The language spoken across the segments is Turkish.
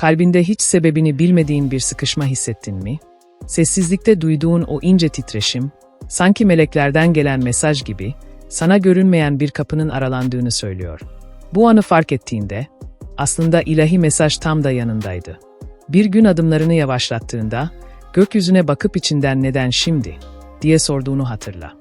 Kalbinde hiç sebebini bilmediğin bir sıkışma hissettin mi? Sessizlikte duyduğun o ince titreşim, sanki meleklerden gelen mesaj gibi, sana görünmeyen bir kapının aralandığını söylüyor. Bu anı fark ettiğinde, aslında ilahi mesaj tam da yanındaydı. Bir gün adımlarını yavaşlattığında, gökyüzüne bakıp içinden neden şimdi, diye sorduğunu hatırla.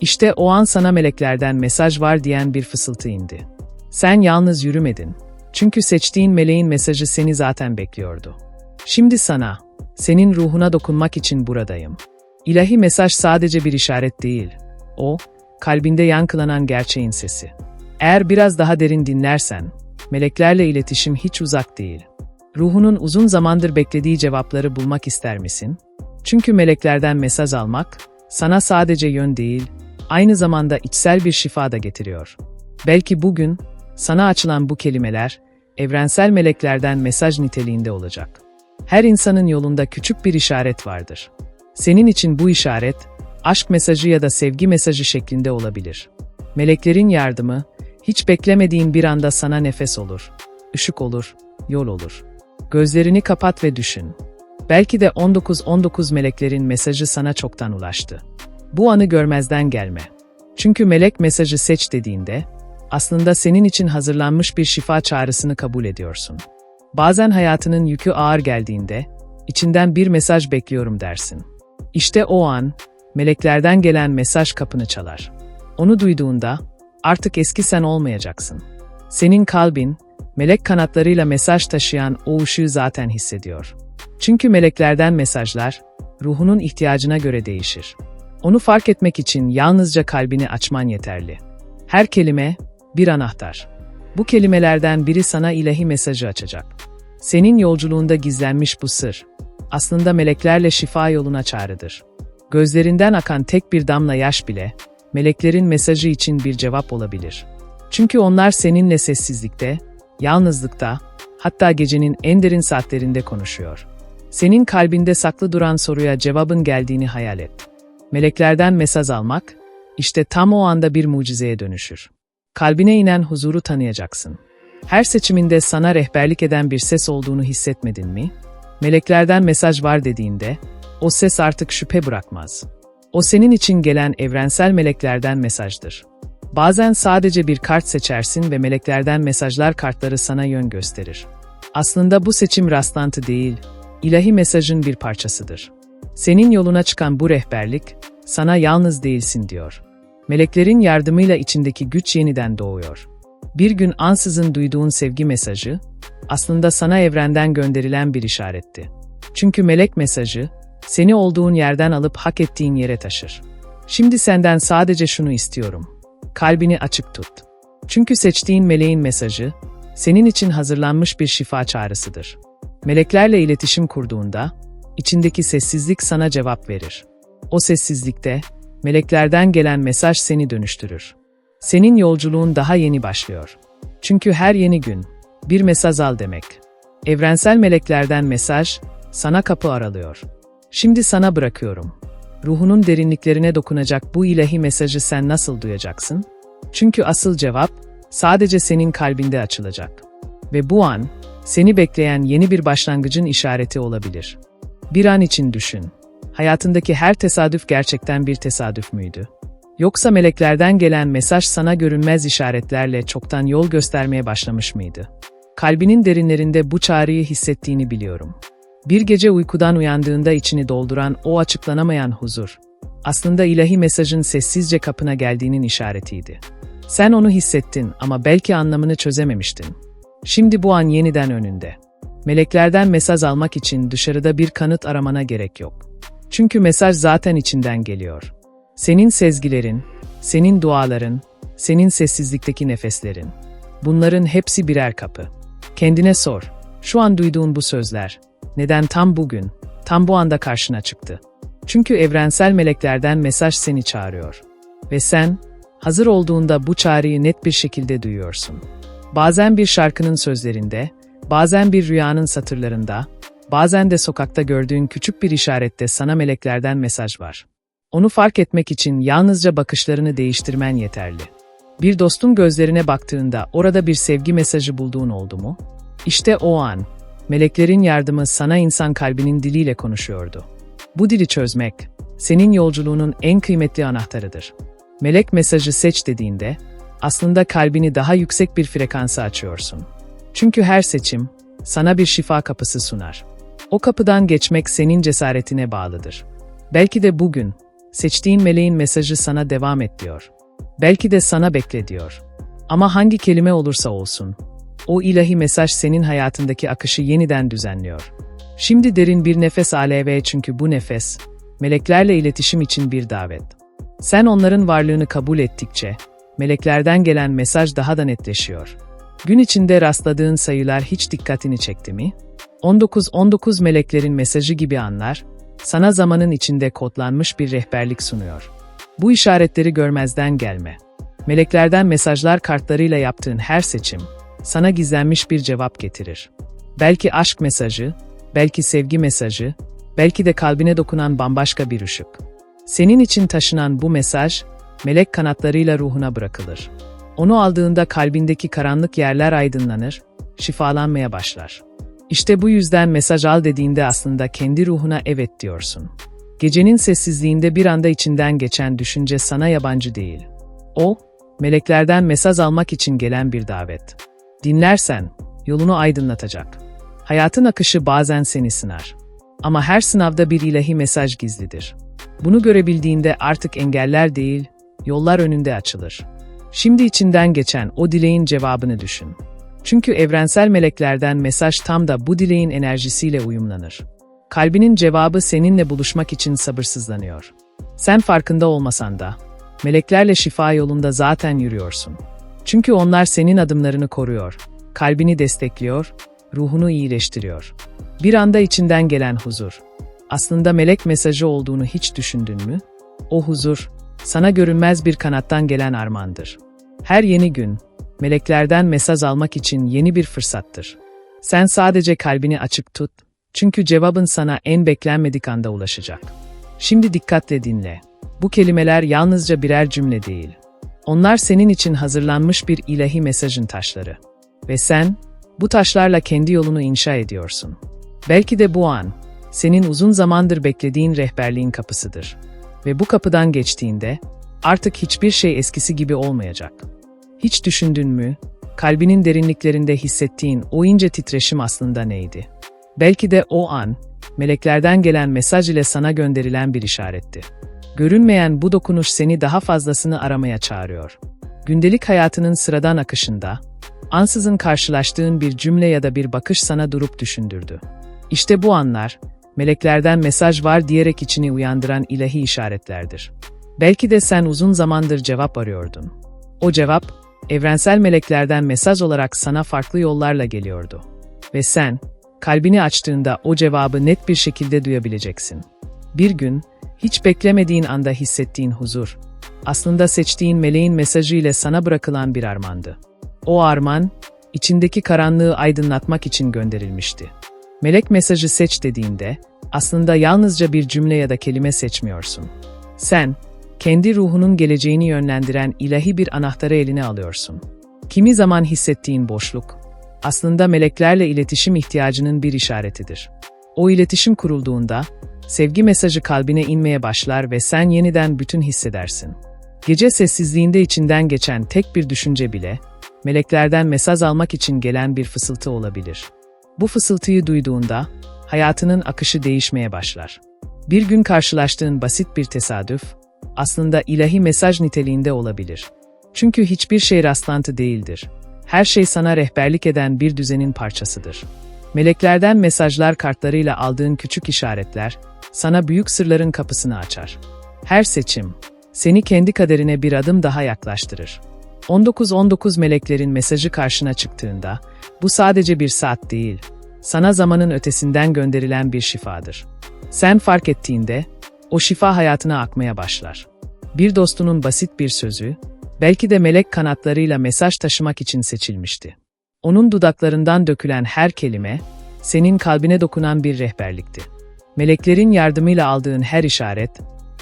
İşte o an sana meleklerden mesaj var diyen bir fısıltı indi. Sen yalnız yürümedin. Çünkü seçtiğin meleğin mesajı seni zaten bekliyordu. Şimdi sana, senin ruhuna dokunmak için buradayım. İlahi mesaj sadece bir işaret değil. O, kalbinde yankılanan gerçeğin sesi. Eğer biraz daha derin dinlersen, meleklerle iletişim hiç uzak değil. Ruhunun uzun zamandır beklediği cevapları bulmak ister misin? Çünkü meleklerden mesaj almak, sana sadece yön değil, aynı zamanda içsel bir şifa da getiriyor. Belki bugün, sana açılan bu kelimeler, evrensel meleklerden mesaj niteliğinde olacak. Her insanın yolunda küçük bir işaret vardır. Senin için bu işaret, aşk mesajı ya da sevgi mesajı şeklinde olabilir. Meleklerin yardımı, hiç beklemediğin bir anda sana nefes olur, ışık olur, yol olur. Gözlerini kapat ve düşün. Belki de 19-19 meleklerin mesajı sana çoktan ulaştı. Bu anı görmezden gelme. Çünkü melek mesajı seç dediğinde, aslında senin için hazırlanmış bir şifa çağrısını kabul ediyorsun. Bazen hayatının yükü ağır geldiğinde, içinden bir mesaj bekliyorum dersin. İşte o an, meleklerden gelen mesaj kapını çalar. Onu duyduğunda, artık eski sen olmayacaksın. Senin kalbin, melek kanatlarıyla mesaj taşıyan o ışığı zaten hissediyor. Çünkü meleklerden mesajlar, ruhunun ihtiyacına göre değişir. Onu fark etmek için yalnızca kalbini açman yeterli. Her kelime, bir anahtar. Bu kelimelerden biri sana ilahi mesajı açacak. Senin yolculuğunda gizlenmiş bu sır, aslında meleklerle şifa yoluna çağrıdır. Gözlerinden akan tek bir damla yaş bile, meleklerin mesajı için bir cevap olabilir. Çünkü onlar seninle sessizlikte, yalnızlıkta, hatta gecenin en derin saatlerinde konuşuyor. Senin kalbinde saklı duran soruya cevabın geldiğini hayal et. Meleklerden mesaj almak, işte tam o anda bir mucizeye dönüşür. Kalbine inen huzuru tanıyacaksın. Her seçiminde sana rehberlik eden bir ses olduğunu hissetmedin mi? Meleklerden mesaj var dediğinde, o ses artık şüphe bırakmaz. O senin için gelen evrensel meleklerden mesajdır. Bazen sadece bir kart seçersin ve meleklerden mesajlar kartları sana yön gösterir. Aslında bu seçim rastlantı değil, ilahi mesajın bir parçasıdır. Senin yoluna çıkan bu rehberlik, sana yalnız değilsin diyor. Meleklerin yardımıyla içindeki güç yeniden doğuyor. Bir gün ansızın duyduğun sevgi mesajı, aslında sana evrenden gönderilen bir işaretti. Çünkü melek mesajı, seni olduğun yerden alıp hak ettiğin yere taşır. Şimdi senden sadece şunu istiyorum. Kalbini açık tut. Çünkü seçtiğin meleğin mesajı, senin için hazırlanmış bir şifa çağrısıdır. Meleklerle iletişim kurduğunda, içindeki sessizlik sana cevap verir. O sessizlikte, meleklerden gelen mesaj seni dönüştürür. Senin yolculuğun daha yeni başlıyor. Çünkü her yeni gün, bir mesaj al demek. Evrensel meleklerden mesaj, sana kapı aralıyor. Şimdi sana bırakıyorum. Ruhunun derinliklerine dokunacak bu ilahi mesajı sen nasıl duyacaksın? Çünkü asıl cevap, sadece senin kalbinde açılacak. Ve bu an, seni bekleyen yeni bir başlangıcın işareti olabilir. Bir an için düşün. Hayatındaki her tesadüf gerçekten bir tesadüf müydü? Yoksa meleklerden gelen mesaj sana görünmez işaretlerle çoktan yol göstermeye başlamış mıydı? Kalbinin derinlerinde bu çağrıyı hissettiğini biliyorum. Bir gece uykudan uyandığında içini dolduran o açıklanamayan huzur, aslında ilahi mesajın sessizce kapına geldiğinin işaretiydi. Sen onu hissettin ama belki anlamını çözememiştin. Şimdi bu an yeniden önünde. Meleklerden mesaj almak için dışarıda bir kanıt aramana gerek yok. Çünkü mesaj zaten içinden geliyor. Senin sezgilerin, senin duaların, senin sessizlikteki nefeslerin. Bunların hepsi birer kapı. Kendine sor. Şu an duyduğun bu sözler neden tam bugün, tam bu anda karşına çıktı? Çünkü evrensel meleklerden mesaj seni çağırıyor. Ve sen hazır olduğunda bu çağrıyı net bir şekilde duyuyorsun. Bazen bir şarkının sözlerinde, bazen bir rüyanın satırlarında, bazen de sokakta gördüğün küçük bir işarette sana meleklerden mesaj var. Onu fark etmek için yalnızca bakışlarını değiştirmen yeterli. Bir dostun gözlerine baktığında orada bir sevgi mesajı bulduğun oldu mu? İşte o an, meleklerin yardımı sana insan kalbinin diliyle konuşuyordu. Bu dili çözmek, senin yolculuğunun en kıymetli anahtarıdır. Melek mesajı seç dediğinde, aslında kalbini daha yüksek bir frekansa açıyorsun. Çünkü her seçim, sana bir şifa kapısı sunar. O kapıdan geçmek senin cesaretine bağlıdır. Belki de bugün, seçtiğin meleğin mesajı sana devam et diyor. Belki de sana bekle diyor. Ama hangi kelime olursa olsun, o ilahi mesaj senin hayatındaki akışı yeniden düzenliyor. Şimdi derin bir nefes al ve çünkü bu nefes, meleklerle iletişim için bir davet. Sen onların varlığını kabul ettikçe, meleklerden gelen mesaj daha da netleşiyor. Gün içinde rastladığın sayılar hiç dikkatini çekti mi? 19-19 meleklerin mesajı gibi anlar, sana zamanın içinde kodlanmış bir rehberlik sunuyor. Bu işaretleri görmezden gelme. Meleklerden mesajlar kartlarıyla yaptığın her seçim, sana gizlenmiş bir cevap getirir. Belki aşk mesajı, belki sevgi mesajı, belki de kalbine dokunan bambaşka bir ışık. Senin için taşınan bu mesaj, melek kanatlarıyla ruhuna bırakılır. Onu aldığında kalbindeki karanlık yerler aydınlanır, şifalanmaya başlar. İşte bu yüzden mesaj al dediğinde aslında kendi ruhuna evet diyorsun. Gecenin sessizliğinde bir anda içinden geçen düşünce sana yabancı değil. O, meleklerden mesaj almak için gelen bir davet. Dinlersen, yolunu aydınlatacak. Hayatın akışı bazen seni sınar. Ama her sınavda bir ilahi mesaj gizlidir. Bunu görebildiğinde artık engeller değil, yollar önünde açılır. Şimdi içinden geçen o dileğin cevabını düşün. Çünkü evrensel meleklerden mesaj tam da bu dileğin enerjisiyle uyumlanır. Kalbinin cevabı seninle buluşmak için sabırsızlanıyor. Sen farkında olmasan da, meleklerle şifa yolunda zaten yürüyorsun. Çünkü onlar senin adımlarını koruyor, kalbini destekliyor, ruhunu iyileştiriyor. Bir anda içinden gelen huzur. Aslında melek mesajı olduğunu hiç düşündün mü? O huzur, sana görünmez bir kanattan gelen armağandır. Her yeni gün, meleklerden mesaj almak için yeni bir fırsattır. Sen sadece kalbini açık tut, çünkü cevabın sana en beklenmedik anda ulaşacak. Şimdi dikkatle dinle. Bu kelimeler yalnızca birer cümle değil. Onlar senin için hazırlanmış bir ilahi mesajın taşları. Ve sen, bu taşlarla kendi yolunu inşa ediyorsun. Belki de bu an, senin uzun zamandır beklediğin rehberliğin kapısıdır. Ve bu kapıdan geçtiğinde, artık hiçbir şey eskisi gibi olmayacak. Hiç düşündün mü, kalbinin derinliklerinde hissettiğin o ince titreşim aslında neydi? Belki de o an, meleklerden gelen mesaj ile sana gönderilen bir işaretti. Görünmeyen bu dokunuş seni daha fazlasını aramaya çağırıyor. Gündelik hayatının sıradan akışında, ansızın karşılaştığın bir cümle ya da bir bakış sana durup düşündürdü. İşte bu anlar, meleklerden mesaj var diyerek içini uyandıran ilahi işaretlerdir. Belki de sen uzun zamandır cevap arıyordun. O cevap, evrensel meleklerden mesaj olarak sana farklı yollarla geliyordu. Ve sen, kalbini açtığında o cevabı net bir şekilde duyabileceksin. Bir gün, hiç beklemediğin anda hissettiğin huzur, aslında seçtiğin meleğin mesajı ile sana bırakılan bir armandı. O arman, içindeki karanlığı aydınlatmak için gönderilmişti. Melek mesajı seç dediğinde, aslında yalnızca bir cümle ya da kelime seçmiyorsun. Sen, kendi ruhunun geleceğini yönlendiren ilahi bir anahtarı eline alıyorsun. Kimi zaman hissettiğin boşluk, aslında meleklerle iletişim ihtiyacının bir işaretidir. O iletişim kurulduğunda, sevgi mesajı kalbine inmeye başlar ve sen yeniden bütün hissedersin. Gece sessizliğinde içinden geçen tek bir düşünce bile, meleklerden mesaj almak için gelen bir fısıltı olabilir. Bu fısıltıyı duyduğunda, hayatının akışı değişmeye başlar. Bir gün karşılaştığın basit bir tesadüf, aslında ilahi mesaj niteliğinde olabilir. Çünkü hiçbir şey rastlantı değildir. Her şey sana rehberlik eden bir düzenin parçasıdır. Meleklerden mesajlar kartlarıyla aldığın küçük işaretler, sana büyük sırların kapısını açar. Her seçim, seni kendi kaderine bir adım daha yaklaştırır. 19-19 meleklerin mesajı karşına çıktığında, bu sadece bir saat değil, sana zamanın ötesinden gönderilen bir şifadır. Sen fark ettiğinde, o şifa hayatına akmaya başlar. Bir dostunun basit bir sözü, belki de melek kanatlarıyla mesaj taşımak için seçilmişti. Onun dudaklarından dökülen her kelime, senin kalbine dokunan bir rehberlikti. Meleklerin yardımıyla aldığın her işaret,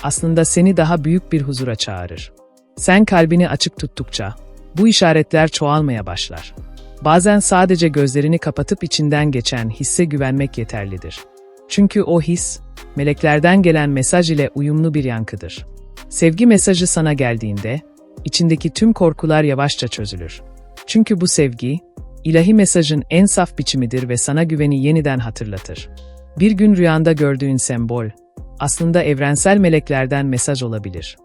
aslında seni daha büyük bir huzura çağırır. Sen kalbini açık tuttukça, bu işaretler çoğalmaya başlar. Bazen sadece gözlerini kapatıp içinden geçen hisse güvenmek yeterlidir. Çünkü o his, meleklerden gelen mesaj ile uyumlu bir yankıdır. Sevgi mesajı sana geldiğinde, içindeki tüm korkular yavaşça çözülür. Çünkü bu sevgi, ilahi mesajın en saf biçimidir ve sana güveni yeniden hatırlatır. Bir gün rüyanda gördüğün sembol, aslında evrensel meleklerden mesaj olabilir.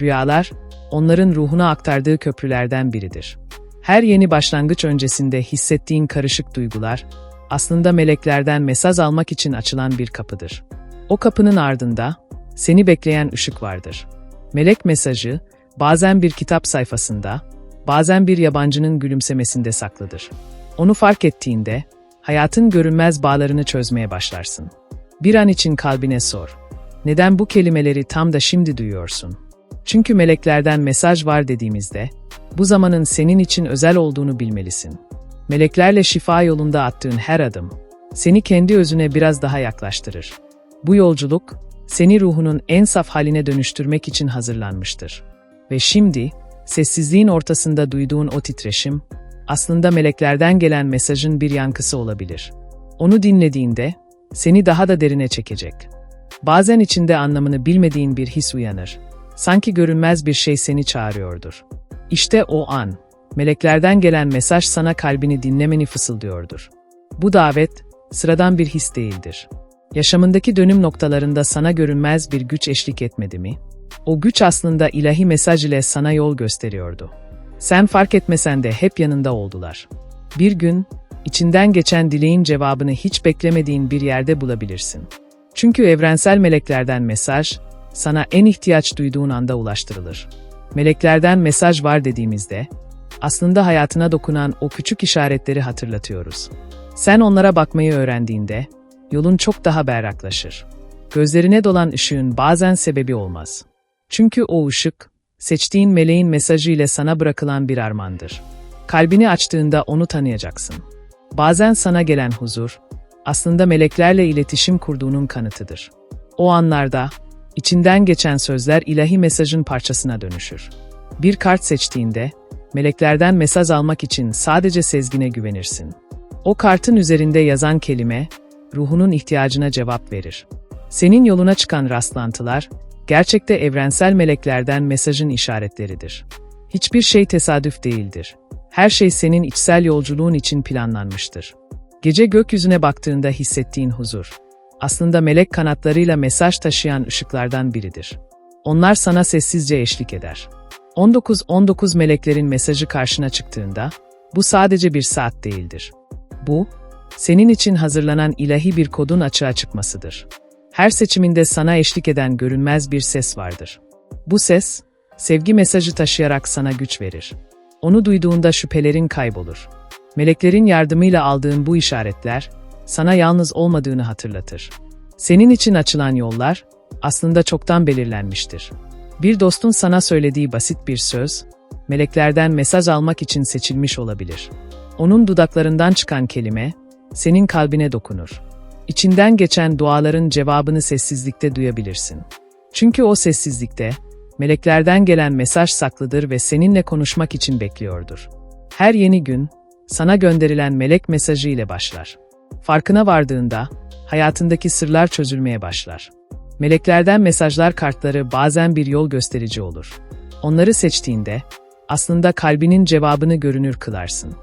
Rüyalar, onların ruhuna aktardığı köprülerden biridir. Her yeni başlangıç öncesinde hissettiğin karışık duygular, aslında meleklerden mesaj almak için açılan bir kapıdır. O kapının ardında, seni bekleyen ışık vardır. Melek mesajı, bazen bir kitap sayfasında, bazen bir yabancının gülümsemesinde saklıdır. Onu fark ettiğinde, hayatın görünmez bağlarını çözmeye başlarsın. Bir an için kalbine sor. Neden bu kelimeleri tam da şimdi duyuyorsun? Çünkü meleklerden mesaj var dediğimizde, bu zamanın senin için özel olduğunu bilmelisin. Meleklerle şifa yolunda attığın her adım, seni kendi özüne biraz daha yaklaştırır. Bu yolculuk, seni ruhunun en saf haline dönüştürmek için hazırlanmıştır. Ve şimdi, sessizliğin ortasında duyduğun o titreşim, aslında meleklerden gelen mesajın bir yankısı olabilir. Onu dinlediğinde, seni daha da derine çekecek. Bazen içinde anlamını bilmediğin bir his uyanır. Sanki görünmez bir şey seni çağırıyordur. İşte o an, meleklerden gelen mesaj sana kalbini dinlemeni fısıldıyordur. Bu davet, sıradan bir his değildir. Yaşamındaki dönüm noktalarında sana görünmez bir güç eşlik etmedi mi? O güç aslında ilahi mesaj ile sana yol gösteriyordu. Sen fark etmesen de hep yanında oldular. Bir gün, içinden geçen dileğin cevabını hiç beklemediğin bir yerde bulabilirsin. Çünkü evrensel meleklerden mesaj, sana en ihtiyaç duyduğun anda ulaştırılır. Meleklerden mesaj var dediğimizde, aslında hayatına dokunan o küçük işaretleri hatırlatıyoruz. Sen onlara bakmayı öğrendiğinde, yolun çok daha berraklaşır. Gözlerine dolan ışığın bazen sebebi olmaz. Çünkü o ışık, seçtiğin meleğin mesajı ile sana bırakılan bir armağandır. Kalbini açtığında onu tanıyacaksın. Bazen sana gelen huzur, aslında meleklerle iletişim kurduğunun kanıtıdır. O anlarda, içinden geçen sözler ilahi mesajın parçasına dönüşür. Bir kart seçtiğinde, meleklerden mesaj almak için sadece sezgine güvenirsin. O kartın üzerinde yazan kelime, ruhunun ihtiyacına cevap verir. Senin yoluna çıkan rastlantılar, gerçekte evrensel meleklerden mesajın işaretleridir. Hiçbir şey tesadüf değildir. Her şey senin içsel yolculuğun için planlanmıştır. Gece gökyüzüne baktığında hissettiğin huzur, aslında melek kanatlarıyla mesaj taşıyan ışıklardan biridir. Onlar sana sessizce eşlik eder. 19-19 meleklerin mesajı karşına çıktığında, bu sadece bir saat değildir. Bu, senin için hazırlanan ilahi bir kodun açığa çıkmasıdır. Her seçiminde sana eşlik eden görünmez bir ses vardır. Bu ses, sevgi mesajı taşıyarak sana güç verir. Onu duyduğunda şüphelerin kaybolur. Meleklerin yardımıyla aldığın bu işaretler, sana yalnız olmadığını hatırlatır. Senin için açılan yollar, aslında çoktan belirlenmiştir. Bir dostun sana söylediği basit bir söz, meleklerden mesaj almak için seçilmiş olabilir. Onun dudaklarından çıkan kelime, senin kalbine dokunur. İçinden geçen duaların cevabını sessizlikte duyabilirsin. Çünkü o sessizlikte, meleklerden gelen mesaj saklıdır ve seninle konuşmak için bekliyordur. Her yeni gün, sana gönderilen melek mesajı ile başlar. Farkına vardığında, hayatındaki sırlar çözülmeye başlar. Meleklerden mesajlar kartları bazen bir yol gösterici olur. Onları seçtiğinde, aslında kalbinin cevabını görünür kılarsın.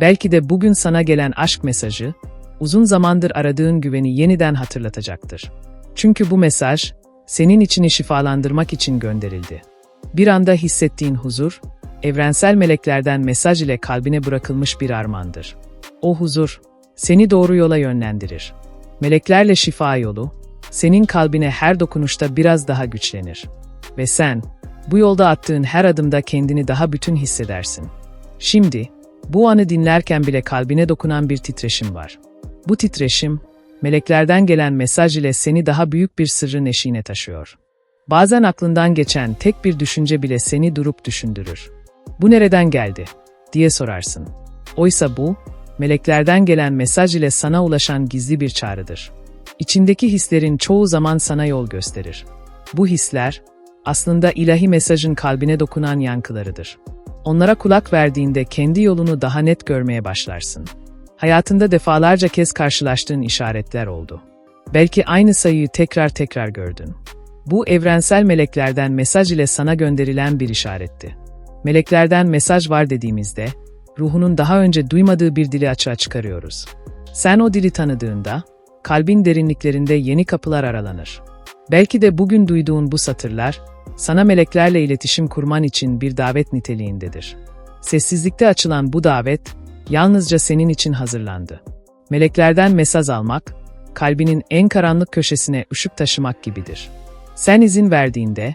Belki de bugün sana gelen aşk mesajı, uzun zamandır aradığın güveni yeniden hatırlatacaktır. Çünkü bu mesaj, senin içini şifalandırmak için gönderildi. Bir anda hissettiğin huzur, evrensel meleklerden mesaj ile kalbine bırakılmış bir armağandır. O huzur, seni doğru yola yönlendirir. Meleklerle şifa yolu, senin kalbine her dokunuşta biraz daha güçlenir. Ve sen, bu yolda attığın her adımda kendini daha bütün hissedersin. Şimdi, bu anı dinlerken bile kalbine dokunan bir titreşim var. Bu titreşim, meleklerden gelen mesaj ile seni daha büyük bir sırrın eşiğine taşıyor. Bazen aklından geçen tek bir düşünce bile seni durup düşündürür. Bu nereden geldi? diye sorarsın. Oysa bu, meleklerden gelen mesaj ile sana ulaşan gizli bir çağrıdır. İçindeki hislerin çoğu zaman sana yol gösterir. Bu hisler, aslında ilahi mesajın kalbine dokunan yankılarıdır. Onlara kulak verdiğinde kendi yolunu daha net görmeye başlarsın. Hayatında defalarca kez karşılaştığın işaretler oldu. Belki aynı sayıyı tekrar tekrar gördün. Bu evrensel meleklerden mesaj ile sana gönderilen bir işaretti. Meleklerden mesaj var dediğimizde, ruhunun daha önce duymadığı bir dili açığa çıkarıyoruz. Sen o dili tanıdığında, kalbin derinliklerinde yeni kapılar aralanır. Belki de bugün duyduğun bu satırlar, sana meleklerle iletişim kurman için bir davet niteliğindedir. Sessizlikte açılan bu davet, yalnızca senin için hazırlandı. Meleklerden mesaj almak, kalbinin en karanlık köşesine ışık taşımak gibidir. Sen izin verdiğinde,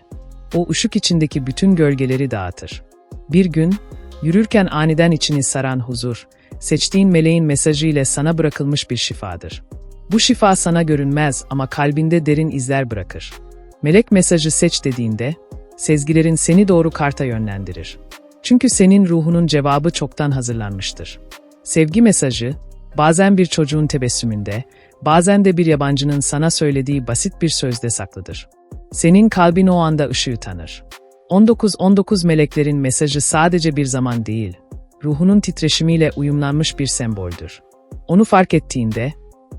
o ışık içindeki bütün gölgeleri dağıtır. Bir gün, yürürken aniden içini saran huzur, seçtiğin meleğin mesajı ile sana bırakılmış bir şifadır. Bu şifa sana görünmez ama kalbinde derin izler bırakır. Melek mesajı seç dediğinde, sezgilerin seni doğru karta yönlendirir. Çünkü senin ruhunun cevabı çoktan hazırlanmıştır. Sevgi mesajı, bazen bir çocuğun tebessümünde, bazen de bir yabancının sana söylediği basit bir sözde saklıdır. Senin kalbin o anda ışığı tanır. 19-19 meleklerin mesajı sadece bir zaman değil, ruhunun titreşimiyle uyumlanmış bir semboldür. Onu fark ettiğinde,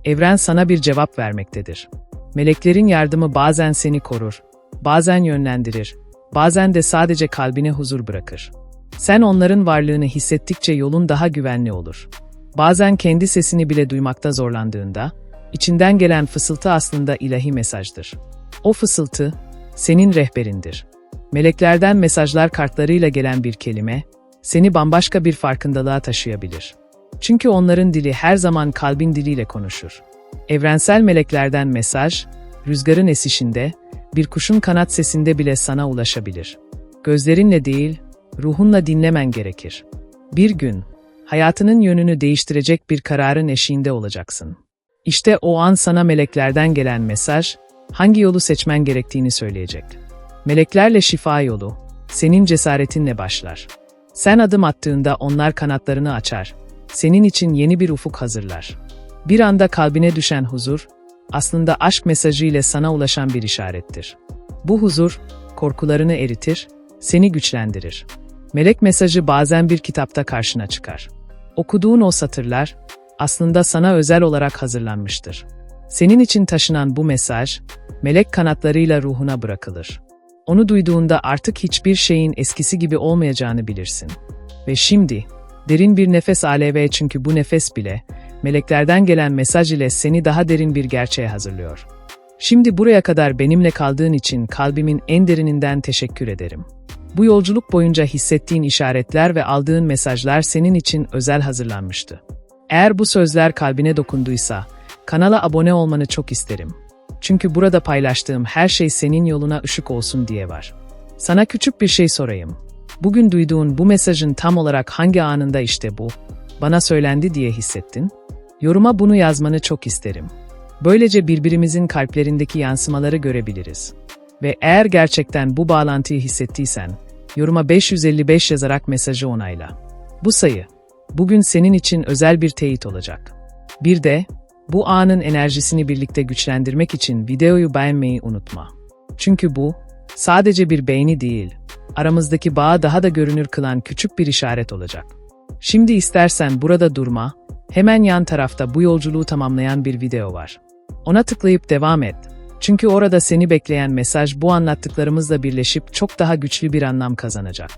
evren sana bir cevap vermektedir. Meleklerin yardımı bazen seni korur, bazen yönlendirir, bazen de sadece kalbine huzur bırakır. Sen onların varlığını hissettikçe yolun daha güvenli olur. Bazen kendi sesini bile duymakta zorlandığında, içinden gelen fısıltı aslında ilahi mesajdır. O fısıltı, senin rehberindir. Meleklerden mesajlar kartlarıyla gelen bir kelime, seni bambaşka bir farkındalığa taşıyabilir. Çünkü onların dili her zaman kalbin diliyle konuşur. Evrensel meleklerden mesaj, rüzgarın esişinde, bir kuşun kanat sesinde bile sana ulaşabilir. Gözlerinle değil, ruhunla dinlemen gerekir. Bir gün, hayatının yönünü değiştirecek bir kararın eşiğinde olacaksın. İşte o an sana meleklerden gelen mesaj, hangi yolu seçmen gerektiğini söyleyecek. Meleklerle şifa yolu, senin cesaretinle başlar. Sen adım attığında onlar kanatlarını açar, senin için yeni bir ufuk hazırlar. Bir anda kalbine düşen huzur, aslında aşk mesajı ile sana ulaşan bir işarettir. Bu huzur, korkularını eritir, seni güçlendirir. Melek mesajı bazen bir kitapta karşına çıkar. Okuduğun o satırlar, aslında sana özel olarak hazırlanmıştır. Senin için taşınan bu mesaj, melek kanatlarıyla ruhuna bırakılır. Onu duyduğunda artık hiçbir şeyin eskisi gibi olmayacağını bilirsin. Ve şimdi, derin bir nefes aleve çünkü bu nefes bile, meleklerden gelen mesaj ile seni daha derin bir gerçeğe hazırlıyor. Şimdi buraya kadar benimle kaldığın için kalbimin en derininden teşekkür ederim. Bu yolculuk boyunca hissettiğin işaretler ve aldığın mesajlar senin için özel hazırlanmıştı. Eğer bu sözler kalbine dokunduysa, kanala abone olmanı çok isterim. Çünkü burada paylaştığım her şey senin yoluna ışık olsun diye var. Sana küçük bir şey sorayım. Bugün duyduğun bu mesajın tam olarak hangi anında işte bu, bana söylendi diye hissettin? Yoruma bunu yazmanı çok isterim. Böylece birbirimizin kalplerindeki yansımaları görebiliriz. Ve eğer gerçekten bu bağlantıyı hissettiysen, yoruma 555 yazarak mesajı onayla. Bu sayı, bugün senin için özel bir teyit olacak. Bir de, bu anın enerjisini birlikte güçlendirmek için videoyu beğenmeyi unutma. Çünkü bu, sadece bir beğeni değil, aramızdaki bağı daha da görünür kılan küçük bir işaret olacak. Şimdi istersen burada durma, hemen yan tarafta bu yolculuğu tamamlayan bir video var. Ona tıklayıp devam et. Çünkü orada seni bekleyen mesaj bu anlattıklarımızla birleşip çok daha güçlü bir anlam kazanacak.